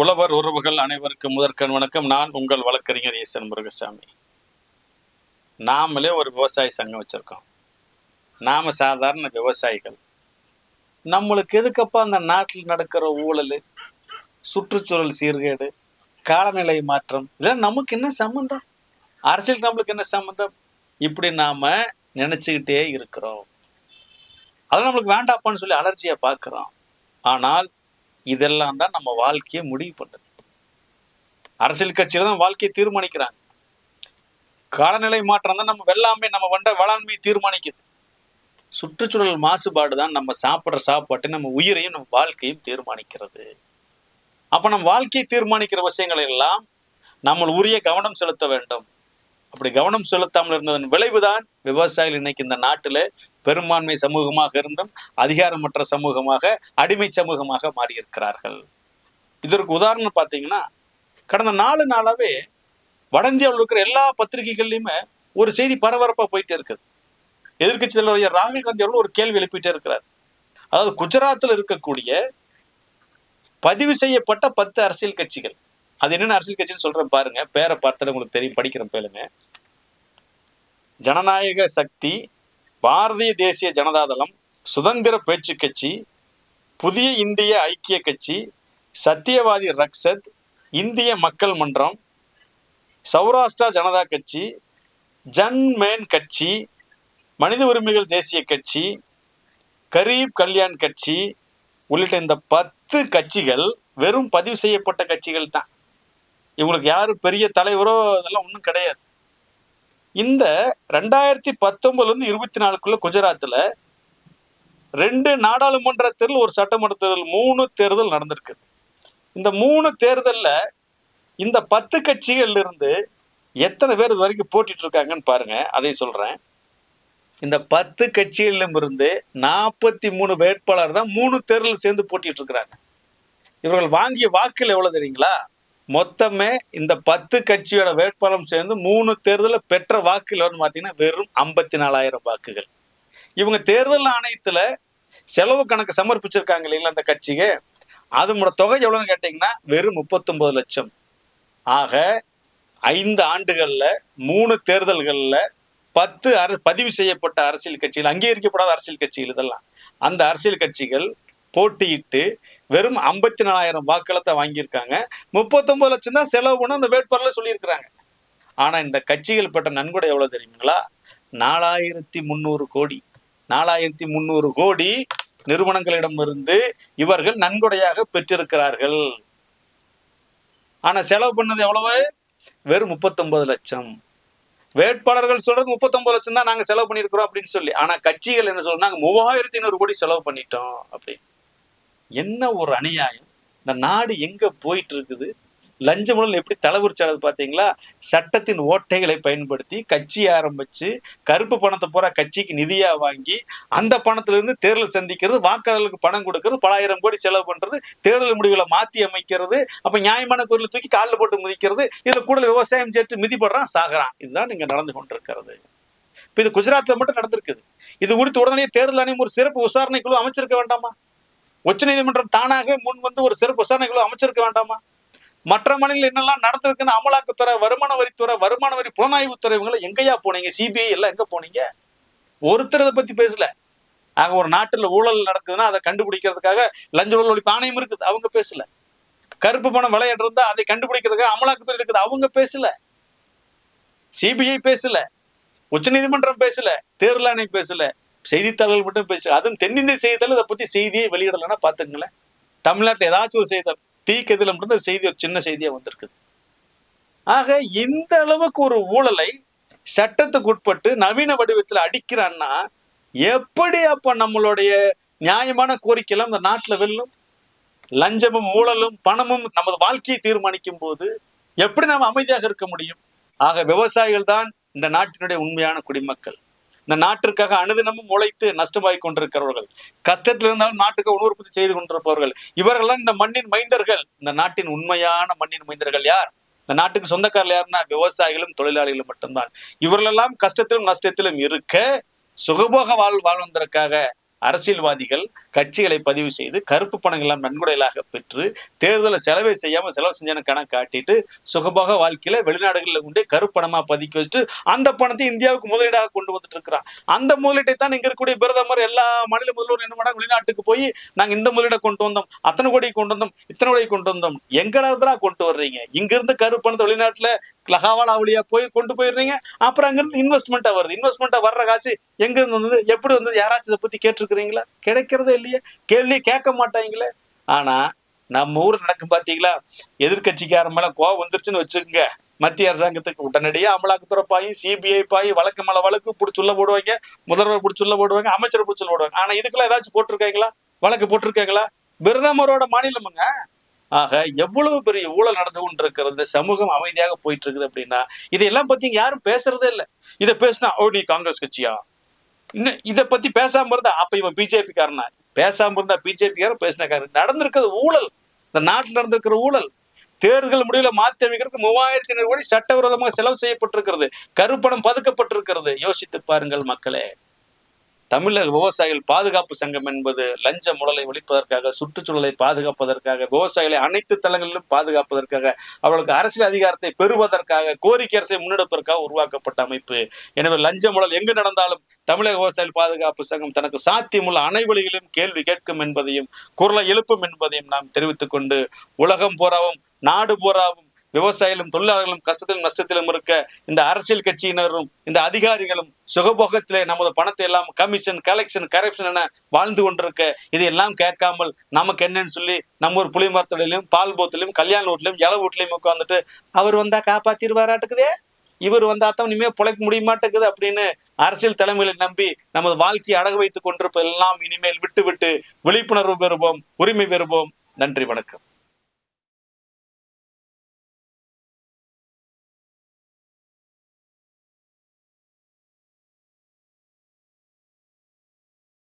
உழவர் உறவுகள் அனைவருக்கும் முதற்கண் வணக்கம். நான் உங்கள் வழக்கறிஞர் ஈசன் முருகசாமி. நாமளே ஒரு விவசாய சங்கம் வச்சிருக்கோம். நாம சாதாரண விவசாயிகள். நம்மளுக்கு எதுக்கப்பா அந்த நாட்டில் நடக்கிற ஊழல் சுற்றுச்சூழல் சீர்கேடு காலநிலை மாற்றம் இதெல்லாம் நமக்கு என்ன சம்மந்தம் அரசியல் நம்மளுக்கு என்ன சம்மந்தம் இப்படி நாம நினச்சிக்கிட்டே இருக்கிறோம். அதெல்லாம் நம்மளுக்கு வேண்டாப்பான்னு சொல்லி அலர்ஜியை பார்க்கிறோம் ஆனால் இதெல்லாம் தான் நம்ம வாழ்க்கையை முடிவு பண்ணுது அரசியல் கட்சியில தான் வாழ்க்கையை தீர்மானிக்கிறாங்க. காலநிலை மாற்றம் தான் நம்ம வெள்ளாமை நம்ம வண்ட வேளாண்மையை தீர்மானிக்குது. சுற்றுச்சூழல் மாசுபாடு தான் நம்ம சாப்பிட்ற சாப்பாட்டை நம்ம உயிரையும் நம்ம வாழ்க்கையும் தீர்மானிக்கிறது. அப்ப நம்ம வாழ்க்கையை தீர்மானிக்கிற விஷயங்கள் எல்லாம் நம்ம உரிய கவனம் செலுத்த வேண்டும். அப்படி கவனம் செலுத்தாமல் இருந்ததன் விளைவுதான் விவசாயிகள் இன்னைக்கு இந்த நாட்டில் பெரும்பான்மை சமூகமாக இருந்தும் அதிகாரமற்ற சமூகமாக அடிமை சமூகமாக மாறியிருக்கிறார்கள். இதற்கு உதாரணம் பார்த்தீங்கன்னா கடந்த நாலு நாளாவே வட இந்தியாவில் இருக்கிற எல்லா பத்திரிகைகள்லையுமே ஒரு செய்தி பரபரப்பா போயிட்டே இருக்குது. எதிர்க்கட்சி தலைவர் ராகுல் காந்தி அவர்கள் ஒரு கேள்வி எழுப்பிட்டே இருக்கிறார். அதாவது குஜராத்தில் இருக்கக்கூடிய பதிவு செய்யப்பட்ட பத்து அரசியல் கட்சிகள் அது என்னென்ன அரசியல் கட்சின்னு சொல்றேன் பாருங்க. பேரை பார்த்தா உங்களுக்கு தெரியும் படிக்கிறேன் பேருங்க. ஜனநாயக சக்தி பாரதிய தேசிய ஜனதாதளம் சுதந்திர பேச்சு கட்சி புதிய இந்திய ஐக்கிய கட்சி சத்தியவாதி ரக்ஷத் இந்திய மக்கள் மன்றம் சௌராஷ்டிரா ஜனதா கட்சி ஜன்மேன் கட்சி மனித உரிமைகள் தேசிய கட்சி கரீப் கல்யாண் கட்சி உள்ளிட்ட இந்த பத்து கட்சிகள் வெறும் பதிவு செய்யப்பட்ட கட்சிகள் தான். இவங்களுக்கு யாரும் பெரிய தலைவரோ அதெல்லாம் ஒன்றும் கிடையாது. இந்த ரெண்டாயிரத்தி பத்தொம்பதுலேருந்து இருபத்தி நாலுக்குள்ள குஜராத்தில் ரெண்டு நாடாளுமன்ற தேர்தல் ஒரு சட்டமன்ற தேர்தல் மூணு தேர்தல் நடந்திருக்கு. இந்த மூணு தேர்தலில் இந்த பத்து கட்சிகள்ல இருந்து எத்தனை பேர் இது வரைக்கும் போட்டிட்டு இருக்காங்கன்னு பாருங்க அதை சொல்றேன். இந்த பத்து கட்சிகளிலும் இருந்து நாற்பத்தி மூணு வேட்பாளர் தான் மூணு தேர்தல் சேர்ந்து போட்டிட்டு இருக்கிறாங்க. இவர்கள் வாங்கிய வாக்குகள் எவ்வளவு தெரியுங்களா? மொத்தமே இந்த பத்து கட்சியோட வேட்பாளரும் சேர்ந்து மூணு தேர்தலில் பெற்ற வாக்குகள் வந்து பார்த்தீங்கன்னா வெறும் ஐம்பத்தி நாலாயிரம் வாக்குகள். இவங்க தேர்தல் ஆணையத்தில் செலவு கணக்கு சமர்ப்பிச்சிருக்காங்க இல்லைங்களா அந்த கட்சிக்கு? அதனோட தொகை எவ்வளோன்னு கேட்டிங்கன்னா வெறும் முப்பத்தொம்பது லட்சம். ஆக ஐந்து ஆண்டுகளில் மூணு தேர்தல்களில் பத்து அர பதிவு செய்யப்பட்ட அரசியல் கட்சிகள் அங்கீகரிக்கப்படாத அரசியல் கட்சிகள் இதெல்லாம். அந்த அரசியல் கட்சிகள் போட்டியிட்டு வெறும் ஐம்பத்தி நாலாயிரம் வாக்களத்தை வாங்கியிருக்காங்க. முப்பத்தொன்பது லட்சம் தான் செலவு பண்ண அந்த வேட்பாளர்ல சொல்லியிருக்கிறாங்க. ஆனா இந்த கட்சிகள் பெற்ற நன்கொடை எவ்வளவு தெரியுங்களா? நாலாயிரத்தி முந்நூறு கோடி. நாலாயிரத்தி முந்நூறு கோடி நிறுவனங்களிடமிருந்து இவர்கள் நன்கொடையாக பெற்றிருக்கிறார்கள். ஆனா செலவு பண்ணது எவ்வளவு? வெறும் முப்பத்தொன்பது லட்சம். வேட்பாளர்கள் சொல்றது முப்பத்தொன்பது லட்சம் தான் நாங்க செலவு பண்ணியிருக்கிறோம் அப்படின்னு சொல்லி. ஆனா கட்சிகள் என்ன சொல்றாங்க? மூவாயிரத்தி ஐநூறு கோடி செலவு பண்ணிட்டோம் அப்படின்னு. என்ன ஒரு அநியாயம்? இந்த நாடு எங்க போயிட்டு இருக்குது லஞ்ச முதல் எப்படி தலைவிரிச்சானது பார்த்தீங்களா சட்டத்தின் ஓட்டைகளை பயன்படுத்தி கட்சி ஆரம்பிச்சு கருப்பு பணத்தை பூரா கட்சிக்கு நிதியா வாங்கி அந்த பணத்துல இருந்து தேர்தல் சந்திக்கிறது வாக்காளர்களுக்கு பணம் கொடுக்கறது பலாயிரம் கோடி செலவு பண்றது தேர்தல் முடிவுகளை மாத்தி அமைக்கிறது அப்ப நியாயமான பொருளை தூக்கி காலில் போட்டு மிதிக்கிறது இதுல கூட விவசாயம் சேர்த்து மிதிப்படுறான் சாகிறான். இதுதான் இங்க நடந்து கொண்டிருக்கிறது. இப்ப இது குஜராத்ல மட்டும் நடந்திருக்குது. இது குறித்து உடனே தேர்தல் ஆணையம் ஒரு சிறப்பு விசாரணை குழு அமைச்சிருக்க வேண்டாமா? உச்சநீதிமன்றம் தானாக முன் வந்து ஒரு சிறப்பு விசாரணைகளும் அமைச்சிருக்க வேண்டாமா? மற்ற மாநிலம் என்னெல்லாம் நடந்திருக்குன்னு அமலாக்கத்துறை வருமான வரித்துறை வருமான வரி புலனாய்வுத்துறை இவங்களை எங்கேயா போனீங்க? சிபிஐ எல்லாம் எங்க போனீங்க? ஒருத்தர் இதை பத்தி பேசல. ஆக ஒரு நாட்டில் ஊழல் நடக்குதுன்னா அதை கண்டுபிடிக்கிறதுக்காக லஞ்ச ஊழல் ஒழிப்பு ஆணையம் இருக்குது. அவங்க பேசல. கருப்பு பணம் விளையாட்டு அதை கண்டுபிடிக்கிறதுக்காக அமலாக்கத்துறை இருக்குது. அவங்க பேசல. சிபிஐ பேசல. உச்சநீதிமன்றம் பேசல. தேர்தல் ஆணையம் பேசல. செய்தித்தாள்கள் மட்டும் பேசல அதுவும் தென்னிந்திய செய்தித்தாள் இதை பத்தி செய்தியை வெளியிடலைன்னா பார்த்துங்களேன் தமிழ்நாட்டில் ஏதாச்சும் ஒரு செய்தித்தாள் தீக்கதில் மட்டும் இந்த செய்தி ஒரு சின்ன செய்தியா வந்திருக்குது. ஆக இந்த அளவுக்கு ஒரு ஊழலை சட்டத்துக்கு உட்பட்டு நவீன வடிவத்தில் அடிக்கிறான்னா எப்படி அப்ப நம்மளுடைய நியாயமான கோரிக்கையெல்லாம் இந்த நாட்டுல வெல்லும்? லஞ்சமும் ஊழலும் பணமும் நமது வாழ்க்கையை தீர்மானிக்கும் போது எப்படி நாம் அமைதியாக இருக்க முடியும்? ஆக விவசாயிகள் தான் இந்த நாட்டினுடைய உண்மையான குடிமக்கள். இந்த நாட்டிற்காக அனுதினமும் உழைத்து நஷ்டமாய் கொண்டிருக்கிறவர்கள். கஷ்டத்தில் இருந்தாலும் நாட்டுக்கு உணவு உற்பத்தி செய்து கொண்டிருப்பவர்கள். இவர்கள்லாம் இந்த மண்ணின் மைந்தர்கள். இந்த நாட்டின் உண்மையான மண்ணின் மைந்தர்கள் யார்? இந்த நாட்டுக்கு சொந்தக்காரர்கள் யாருன்னா விவசாயிகளும் தொழிலாளிகளும் மட்டும்தான். இவர்களெல்லாம் கஷ்டத்திலும் நஷ்டத்திலும் இருக்க சுகபோக வாழ் வாழ்வதற்காக அரசியல்வாதிகள் கட்சிகளை பதிவு செய்து கருப்பு பணங்கள்லாம் நன்கொடைகளாக பெற்று தேர்தலை செலவே செய்யாம செலவு செஞ்சன கணக்கு காட்டிட்டு சுகபோக வாழ்க்கையில வெளிநாடுகளில் கொண்டு கருப்பணமா பதுக்கி வச்சுட்டு அந்த பணத்தை இந்தியாவுக்கு முதலீடாக கொண்டு வந்துட்டு இருக்கிறான். அந்த முதலீட்டை தான் இங்க இருக்கக்கூடிய பிரதமர் எல்லா மாநில முதல்வர் என்ன பண்ணா வெளிநாட்டுக்கு போய் நாங்க இந்த முதலீடை கொண்டு வந்தோம். அத்தனை கோடி கொண்டு வந்தோம். இத்தனை கோடி கொண்டு வந்தோம். எங்கடா கொண்டு வர்றீங்க? இங்க இருந்து கருப்பணத்தை வெளிநாட்டுல லகாவாலா வழியா போய் கொண்டு போயிடுறீங்க. அப்புறம் அங்கிருந்து இன்வெஸ்ட்மெண்ட்டா வருது. இன்வெஸ்ட்மெண்ட்டா வர்ற காசு எங்க இருந்து வந்தது? எப்படி வந்தது? யாராச்சும் இதை பத்தி கேட்டிருக்கிறீங்களா கிடைக்கிறதே இல்லையே. கேள்வி கேட்க மாட்டாங்களே. ஆனா நம்ம ஊர் நடக்கும் பாத்தீங்களா? எதிர்கட்சிக்காரன் மேல கோவம் வந்துருச்சுன்னு வச்சுக்கோங்க. மத்திய அரசாங்கத்துக்கு உடனடியாக அமலாக்கத்துறை பாயும் சிபிஐ பாயும் வழக்கு மேல வழக்கு பிடிச்சுள்ள போடுவாங்க. முதல்வர் பிடிச்சுள்ள போடுவாங்க. அமைச்சர் பிடிச்சுள்ள போடுவாங்க. ஆனா இதுக்கெல்லாம் ஏதாச்சும் போட்டிருக்காங்களா? வழக்கு போட்டிருக்காங்களா? பிரதமரோட மாநிலமுங்க. ஆக எவ்வளவு பெரிய ஊழல் நடந்து கொண்டிருக்கிறது சமூகம் அமைதியாக போயிட்டு இருக்குது அப்படின்னா இதையெல்லாம் பத்தி யாரும் பேசுறதே இல்லை. இதை பேசினா ஓ நீ காங்கிரஸ் கட்சியா? இன்னும் இதை பத்தி பேசாம இருந்தா அப்ப இவன் பிஜேபி காரனா பேசாம இருந்தா பிஜேபி காரன் பேசினக்காரு. நடந்திருக்கிறது ஊழல். இந்த நாட்டில் நடந்திருக்கிற ஊழல். தேர்தல் முடிவில் மாத்தி அமைக்கிறதுக்கு மூவாயிரத்தி ஐநூறு கோடி சட்டவிரோதமாக செலவு செய்யப்பட்டிருக்கிறது. கருப்பணம் பதுக்கப்பட்டிருக்கிறது. யோசித்து பாருங்கள் மக்களே. தமிழக விவசாயிகள் பாதுகாப்பு சங்கம் என்பது லஞ்ச முடலை ஒழிப்பதற்காக சுற்றுச்சூழலை பாதுகாப்பதற்காக விவசாயிகளை அனைத்து தளங்களிலும் பாதுகாப்பதற்காக அவர்களுக்கு அரசியல் அதிகாரத்தை பெறுவதற்காக கோரிக்கை அரசை முன்னெடுப்பதற்காக உருவாக்கப்பட்ட அமைப்பு. எனவே லஞ்ச முடல் எங்கு நடந்தாலும் தமிழக விவசாயிகள் பாதுகாப்பு சங்கம் தனக்கு சாத்தியமுள்ள அனைவழிகளிலும் கேள்வி கேட்கும் என்பதையும் குரலை எழுப்பும் என்பதையும் நாம் தெரிவித்துக் கொண்டு உலகம் பூராவும் நாடு பூராவும் விவசாயிகளும் தொழிலாளர்களும் கஷ்டத்திலும் நஷ்டத்திலும் இருக்க இந்த அரசியல் கட்சியினரும் இந்த அதிகாரிகளும் சுகபோகத்திலே நமது பணத்தை எல்லாம் கமிஷன் கலெக்ஷன் கரப்ஷன் என வாழ்ந்து கொண்டிருக்க இதையெல்லாம் கேட்காமல் நமக்கு என்னன்னு சொல்லி நம்ம ஒரு புளி மரத்தொழிலையும் பால் போத்திலையும் கல்யாண வீட்லையும் இள வீட்லையும் உட்காந்துட்டு அவர் வந்தா காப்பாத்திருவாராட்டுக்குதே இவர் வந்தா தான் இனிமே பிழைக்க முடிய மாட்டேங்குது அப்படின்னு அரசியல் தலைமைகளை நம்பி நமது வாழ்க்கையை அடகு வைத்துக் கொண்டிருப்பதெல்லாம் இனிமேல் விட்டு விட்டு விழிப்புணர்வு பெறுவோம் உரிமை பெறுவோம். நன்றி வணக்கம்.